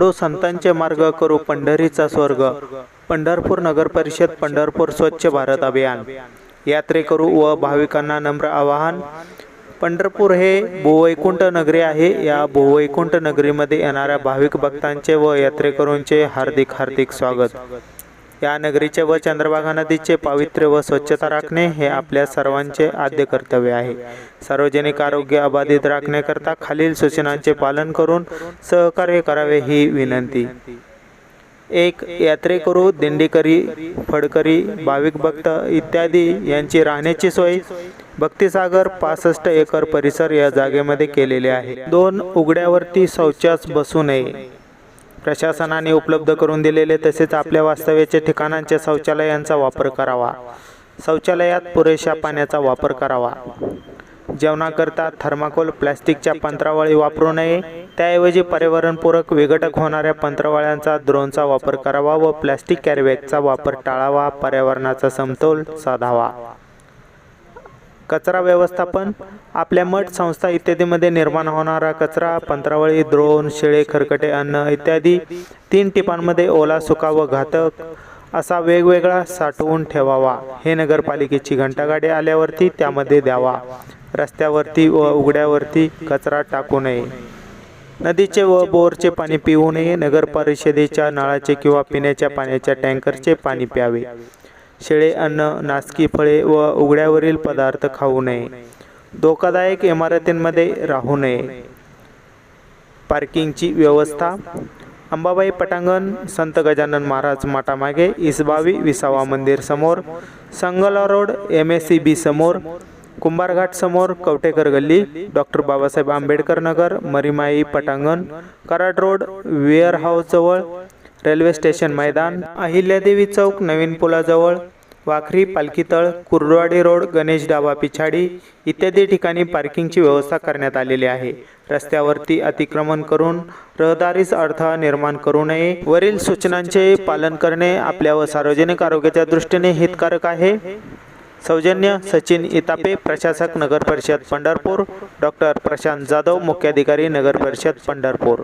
डो संतांचे मार्ग करू पंढरीचा स्वर्ग. पंढरपूर नगर परिषद पंढरपूर स्वच्छ भारत अभियान. यात्रेकरू व भाविकांना नम्र आवाहन. पंढरपूर हे भूवैकुंठ नगरी आहे. या भूवैकुंठ नगरीमध्ये येणाऱ्या भाविक भक्तांचे व यात्रेकरूंचे हार्दिक हार्दिक स्वागत. या नगरीचे व चंद्रभागा नदीचे पावित्र्य व स्वच्छता राखणे हे आपल्या सर्वांचे आद्य कर्तव्य आहे. सार्वजनिक आरोग्य अबाधित राखण्याकरता खालील सूचनांचे पालन करून सहकार्य करावे ही विनंती. एक यात्रेकरू दिंडीकरी फडकरी भाविक भक्त इत्यादी यांची राहण्याची सोय भक्तिसागर पासष्ट एकर परिसर या जागेमध्ये केलेले आहे. दोन उघड्यावरती शौचास बसू नये. प्रशासनाने उपलब्ध करून दिलेले तसेच आपल्या वास्तव्याच्या ठिकाणांच्या शौचालयांचा वापर करावा. शौचालयात पुरेशा पाण्याचा वापर करावा. जेवणाकरता थर्माकोल प्लॅस्टिकच्या पंत्रावळी वापरू नये. त्याऐवजी पर्यावरणपूरक विघटक होणाऱ्या पंत्रावळ्यांचा द्रोणचा वापर करावा व प्लॅस्टिक कॅरीबॅगचा वापर टाळावा. पर्यावरणाचा समतोल साधावा. कचरा व्यवस्थापन आपल्या मठ संस्था इत्यादीमध्ये निर्माण होणारा कचरा पंत्रावळी द्रोण शिळे खरकटे अन्न इत्यादी तीन टिपांमध्ये ओला सुका व घातक असा वेगवेगळा साठवून ठेवावा. हे नगरपालिकेची घंटागाडी आल्यावरती त्यामध्ये द्यावा. रस्त्यावरती व उघड्यावरती कचरा टाकू नये. नदीचे व बोरचे पाणी पिऊ नये. नगर परिषदेच्या नळाचे किंवा पिण्याच्या पाण्याच्या टँकरचे पाणी प्यावे. शेळे अन्न नासकी फळे व उघड्यावरील पदार्थ खाऊ नये. धोकादायक इमारतींमध्ये राहू नये. पार्किंगची व्यवस्था. अंबाबाई पटांगण संत गजानन महाराज माटामागे इसबावी विसावा मंदिर समोर संगला road M S C B समोर कुंभारघाट समोर कवटेकर गल्ली डॉक्टर बाबासाहेब आंबेडकर नगर मरीमाई पटांगण कराड रोड वेअर हाऊस जवळ रेल्वे स्टेशन मैदान अहिल्यादेवी चौक नवीन पुलाजवळ वाखरी पालखीतळ कुर्डवाडी रोड गणेश डाबा पिछाडी इत्यादी ठिकाणी पार्किंगची व्यवस्था करण्यात आलेली आहे. रस्त्यावरती अतिक्रमण करून रहदारीस अडथळा निर्माण करू नये. वरील सूचनांचे पालन करणे आपल्या व सार्वजनिक आरोग्याच्या दृष्टीने हितकारक आहे. सौजन्य सचिन इतापे प्रशासक नगर परिषद पंढरपूर डॉक्टर प्रशांत जाधव मुख्याधिकारी नगर परिषद पंढरपूर.